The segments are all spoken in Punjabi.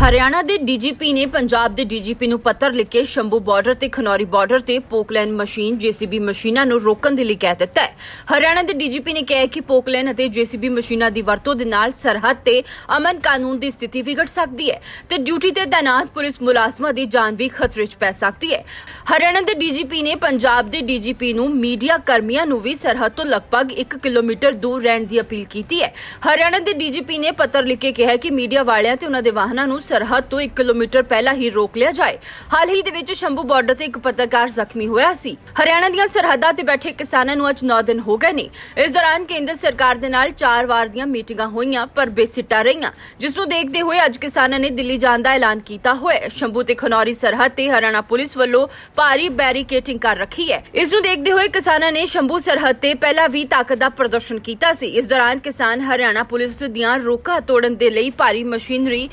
ਹਰਿਆਣਾ ਦੇ ਡੀਜੀਪੀ ਨੇ ਪੰਜਾਬ ਦੇ ਡੀਜੀਪੀ ਨੂੰ ਪੱਤਰ ਲਿਖ ਕੇ ਸ਼ੰਭੂ ਬਾਰਡਰ ਤੇ ਖਨੌਰੀ ਬਾਰਡਰ ਤੇ ਪੋਕਲੈਨ ਮਸ਼ੀਨ, ਜੀਸੀਬੀ ਮਸ਼ੀਨਾਂ ਨੂੰ ਰੋਕਣ ਦੇ ਲਈ ਕਹਿ ਦਿੱਤਾ ਹੈ। ਹਰਿਆਣਾ ਦੇ ਡੀਜੀਪੀ ਨੇ ਕਿਹਾ ਕਿ ਪੋਕਲੈਨ ਅਤੇ ਜੀਸੀਬੀ ਮਸ਼ੀਨਾਂ ਦੀ ਵਰਤੋਂ ਦੇ ਨਾਲ ਸਰਹੱਦ ਤੇ ਅਮਨ ਕਾਨੂੰਨ ਦੀ ਸਥਿਤੀ ਵਿਗੜ ਸਕਦੀ ਹੈ ਤੇ ਡਿਊਟੀ ਤੇ ਤਾਇਨਾਤ ਪੁਲਿਸ ਮੁਲਾਜ਼ਮਾਂ ਦੀ ਜਾਨ ਵੀ ਖਤਰੇ 'ਚ ਪੈ ਸਕਦੀ ਹੈ। ਹਰਿਆਣਾ ਦੇ ਡੀਜੀਪੀ ਨੇ ਪੰਜਾਬ ਦੇ ਡੀਜੀਪੀ ਨੂੰ ਮੀਡੀਆ ਕਰਮੀਆਂ ਨੂੰ ਵੀ ਸਰਹੱਦ ਤੋਂ ਲਗਭਗ 1 ਕਿਲੋਮੀਟਰ ਦੂਰ ਰਹਿਣ ਦੀ ਅਪੀਲ ਕੀਤੀ ਹੈ। ਹਰਿਆਣਾ ਦੇ ਡੀਜੀਪੀ ਨੇ ਪੱਤਰ ਲਿਖ ਕੇ ਕਿਹਾ ਕਿ ਮੀਡੀਆ ਵਾਲਿਆਂ ਤੇ ਉਹਨਾਂ ਦੇ ਵਾਹਨਾਂ ਨੂੰ ਸਰਹੱਦ ਤੋਂ 1 ਕਿਲੋਮੀਟਰ ਪਹਿਲਾਂ ਹੀ ਰੋਕ ਲਿਆ ਜਾਏ। ਹਾਲ ਹੀ ਦੇ ਵਿੱਚ ਸ਼ੰਭੂ ਬਾਰਡਰ ਤੇ ਇੱਕ ਪੱਤਰਕਾਰ ਜ਼ਖਮੀ ਹੋਇਆ ਸੀ। ਹਰਿਆਣਾ ਦੀਆਂ ਸਰਹੱਦਾਂ ਤੇ ਬੈਠੇ ਕਿਸਾਨਾਂ ਨੂੰ ਅੱਜ 9 ਦਿਨ ਹੋ ਗਏ ਨੇ। ਇਸ ਦੌਰਾਨ ਕੇਂਦਰ ਸਰਕਾਰ ਦੇ ਨਾਲ ਚਾਰ ਵਾਰ ਦੀਆਂ ਮੀਟਿੰਗਾਂ ਹੋਈਆਂ, ਪਰ ਬੇਸਿੱਟਾ ਰਹੀਆਂ। ਜਿਸ ਨੂੰ ਦੇਖਦੇ ਹੋਏ ਅੱਜ ਕਿਸਾਨਾਂ ਨੇ ਦਿੱਲੀ ਜਾਣ ਦਾ ਐਲਾਨ ਕੀਤਾ ਹੋਇਆ ਸ਼ੰਭੂ ਤੇ ਖਨੌਰੀ ਸਰਹੱਦ ਤੇ ਹਰਿਆਣਾ ਪੁਲਿਸ ਵੱਲੋਂ ਭਾਰੀ ਬੈਰੀਕੇਟਿੰਗ ਕਰ ਰੱਖੀ ਹੈ। ਇਸ ਨੂੰ ਦੇਖਦੇ ਹੋਏ ਕਿਸਾਨਾਂ ਨੇ ਸ਼ੰਭੂ ਸਰਹੱਦ ਤੇ ਪਹਿਲਾਂ ਵੀ ਤਾਕਤ ਦਾ ਪ੍ਰਦਰਸ਼ਨ ਕੀਤਾ ਸੀ। ਇਸ ਦੌਰਾਨ ਕਿਸਾਨ ਹਰਿਆਣਾ ਪੁਲਿਸ ਦੀਆਂ ਰੋਕਾਂ ਤੋੜਨ ਦੇ ਲਈ ਭਾਰੀ ਮਸ਼ੀਨਰੀ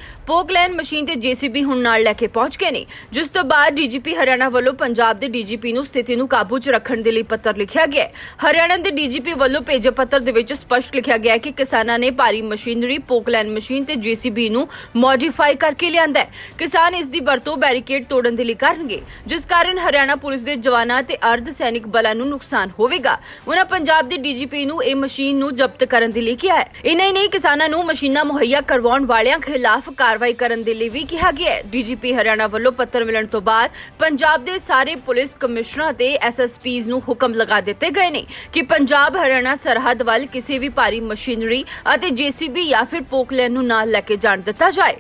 ਪੋਕਲੈਨ ਮਸ਼ੀਨ ਤੇ ਜੀਸੀਬੀ ਹੁਣ ਨਾਲ ਲੈ ਕੇ ਪਹੁੰਚ ਗਏ ਨੇ। ਜਿਸ ਤੋਂ ਬਾਅਦ ਡੀਜੀਪੀ ਹਰਿਆਣਾ ਵੱਲੋਂ ਪੰਜਾਬ ਦੇ ਡੀਜੀਪੀ ਨੂੰ ਸਥਿਤੀ ਨੂੰ ਕਾਬੂ 'ਚ ਰੱਖਣ ਦੇ ਲਈ ਪੱਤਰ ਲਿਖਿਆ ਗਿਆ ਹੈ। ਹਰਿਆਣਾ ਦੇ ਡੀਜੀਪੀ ਵੱਲੋਂ ਭੇਜੇ ਪੱਤਰ ਦੇ ਵਿੱਚ ਸਪਸ਼ਟ ਲਿਖਿਆ ਗਿਆ ਹੈ ਕਿ ਕਿਸਾਨਾਂ ਨੇ ਭਾਰੀ ਮਸ਼ੀਨਰੀ ਪੋਕਲੈਨ ਮਸ਼ੀਨ ਤੇ ਜੀਸੀਬੀ ਨੂੰ ਮੋਡੀਫਾਈ ਕਰਕੇ ਲਿਆਂਦਾ ਹੈ। ਕਿਸਾਨ ਇਸ ਦੀ ਵਰਤੋਂ ਬੈਰੀਕੇਡ ਤੋੜਨ ਦੇ ਲਈ ਕਰਨਗੇ, ਜਿਸ ਕਾਰਨ ਹਰਿਆਣਾ ਪੁਲਿਸ ਦੇ ਜਵਾਨਾਂ ਤੇ ਅਰਧ ਸੈਨਿਕ ਬਲਾਂ ਨੂੰ ਨੁਕਸਾਨ ਹੋਵੇਗਾ। ਉਹਨਾਂ ਪੰਜਾਬ ਦੇ ਡੀਜੀਪੀ ਨੂੰ ਇਹ ਮਸ਼ੀਨ ਨੂੰ ਜ਼ਬਤ ਕਰਨ ਦੇ ਲਈ ਕਿਹਾ ਹੈ। ਇਨਾ ਹੀ ਨਹੀਂ, ਕਿਸਾਨਾਂ ਨੂੰ ਮਸ਼ੀਨਾਂ ਮੁਹੱਈਆ ਕਰਵਾਉਣ ਵਾਲਿਆਂ ਖਿਲਾਫ ਕਾਰਵਾਈ ਕਰਨ ਕਰਨ ਦੇ ਲਈ ਵੀ ਕਿਹਾ ਗਿਆ ਹੈ। ਡੀਜੀਪੀ ਹਰਿਆਣਾ ਵੱਲੋਂ ਪੱਤਰ ਮਿਲਣ ਤੋਂ ਬਾਅਦ ਪੰਜਾਬ ਦੇ ਸਾਰੇ ਪੁਲਿਸ ਕਮਿਸ਼ਨਰਾਂ ਤੇ ਐਸਐਸਪੀਜ਼ ਨੂੰ ਹੁਕਮ ਲਗਾ ਦਿੱਤੇ ਗਏ ਨੇ ਕਿ ਪੰਜਾਬ, ਹਰਿਆਣਾ ਸਰਹੱਦ ਵੱਲ ਕਿਸੇ ਵੀ ਭਾਰੀ ਮਸ਼ੀਨਰੀ ਅਤੇ ਜੀਸੀਬੀ ਜਾਂ ਫਿਰ ਪੋਕਲੈਨ ਨੂੰ ਨਾਲ ਲੈ ਕੇ ਜਾਣ ਦਿੱਤਾ ਜਾਏ।